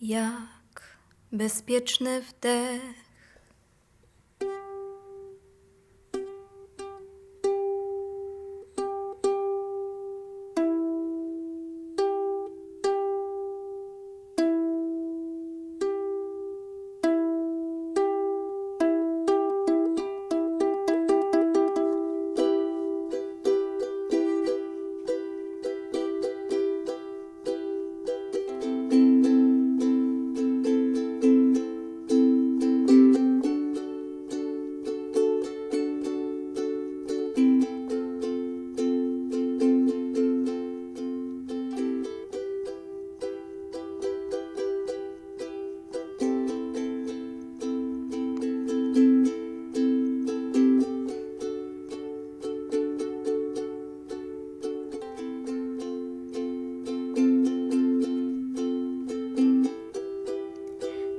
jak bezpieczny wdech.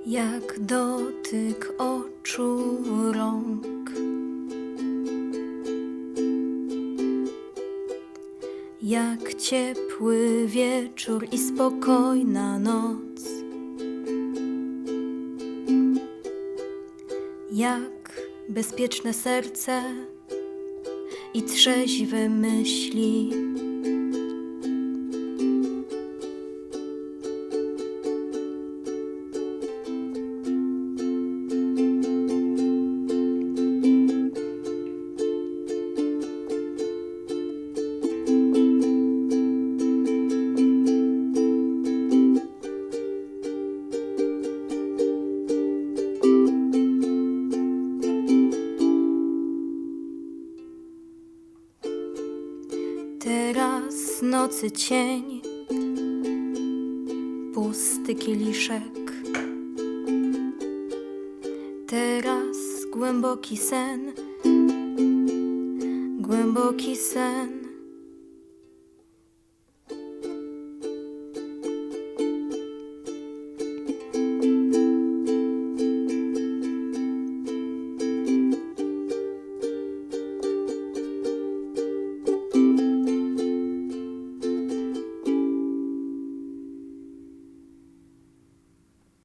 Jak dotyk oczu rąk. Jak ciepły wieczór i spokojna noc. Jak bezpieczne serce i trzeźwe myśli. Teraz nocy cień, pusty kieliszek. Teraz głęboki sen, głęboki sen.